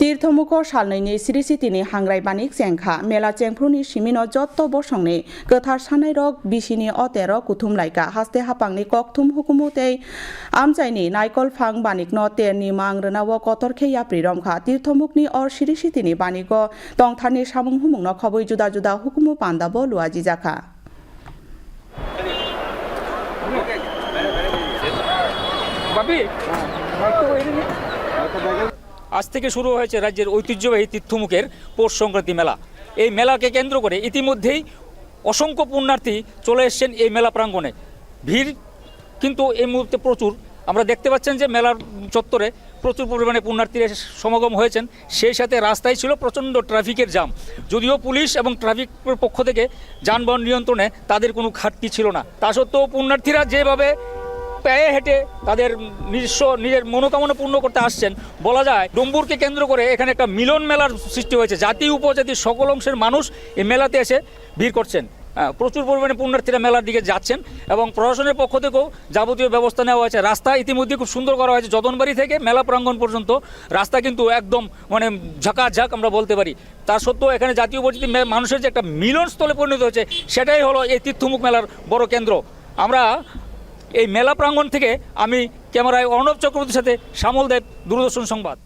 तीर्थमुख सालनैनि सिरि सितिनि हांराय बानिक जेंखा मेला चेंफ्रुनि सिमिनो जत्त बसंनि गोथार सानाय रक बिसिनि अतेर कुथुम लाइका हास्ते हापांनि ककथुम हुकुमु तै आमचाइनि नाइकल फां बानिकनो तेरनि मां रनाव कतरखे याप्रि रमखा तीर्थमुखनि अर सिरि सितिनि बानिको तंथारनि सामुं हुमुंनो खबै जुदा जुदा हुकुमु पान्दाबो लुआजि जाखा বাপি আজ থেকে শুরু হয়েছে রাজ্যের ঐতিহ্যবাহী তীর্থমুখের পৌষ সংক্রান্তি মেলা। এই মেলাকে কেন্দ্র করে ইতিমধ্যেই অসংখ্য পুণ্যার্থী চলে এসছেন এই মেলা প্রাঙ্গণে। ভিড় কিন্তু এই মুহূর্তে প্রচুর। আমরা দেখতে পাচ্ছেন যে মেলার চত্বরে প্রচুর পরিমাণে পুণ্যার্থীরা সমাগম হয়েছেন। সেই সাথে রাস্তায় ছিল প্রচণ্ড ট্রাফিকের জাম যদিও পুলিশ এবং ট্রাফিকের পক্ষ থেকে যানবাহন নিয়ন্ত্রণে তাদের কোনো ঘাটতি ছিল না। তা সত্ত্বেও পুণ্যার্থীরা যেভাবে পায়ে হেঁটে তাদের নিজস্ব নিজের মনোকামনা পূর্ণ করতে আসছেন। বলা যায় ডম্বুরকে কেন্দ্র করে এখানে একটা মিলন মেলার সৃষ্টি হয়েছে। জাতি উপজাতি সকল অংশের মানুষ এই মেলাতে এসে ভিড় করছেন। আহ, প্রচুর পরিমাণে পুণ্যার্থীরা মেলার দিকে যাচ্ছেন এবং প্রশাসনের পক্ষ থেকেও যাবতীয় ব্যবস্থা নেওয়া হয়েছে। রাস্তা ইতিমধ্যে খুব সুন্দর করা হয়েছে। যতনবাড়ি থেকে মেলা প্রাঙ্গণ পর্যন্ত রাস্তা কিন্তু একদম মানে ঝাঁকাঝাঁক আমরা বলতে পারি। তা সত্ত্বেও এখানে জাতীয় উপজাতি মানুষের যে একটা মিলনস্থলে পরিণত হয়েছে সেটাই হলো এই তীর্থমুখ মেলার বড় কেন্দ্র। আমরা এই মেলা প্রাঙ্গণ থেকে আমি ক্যামেরায় অর্ণব চক্রবর্তীর সাথে শ্যামল দেব দূরদর্শন সংবাদ।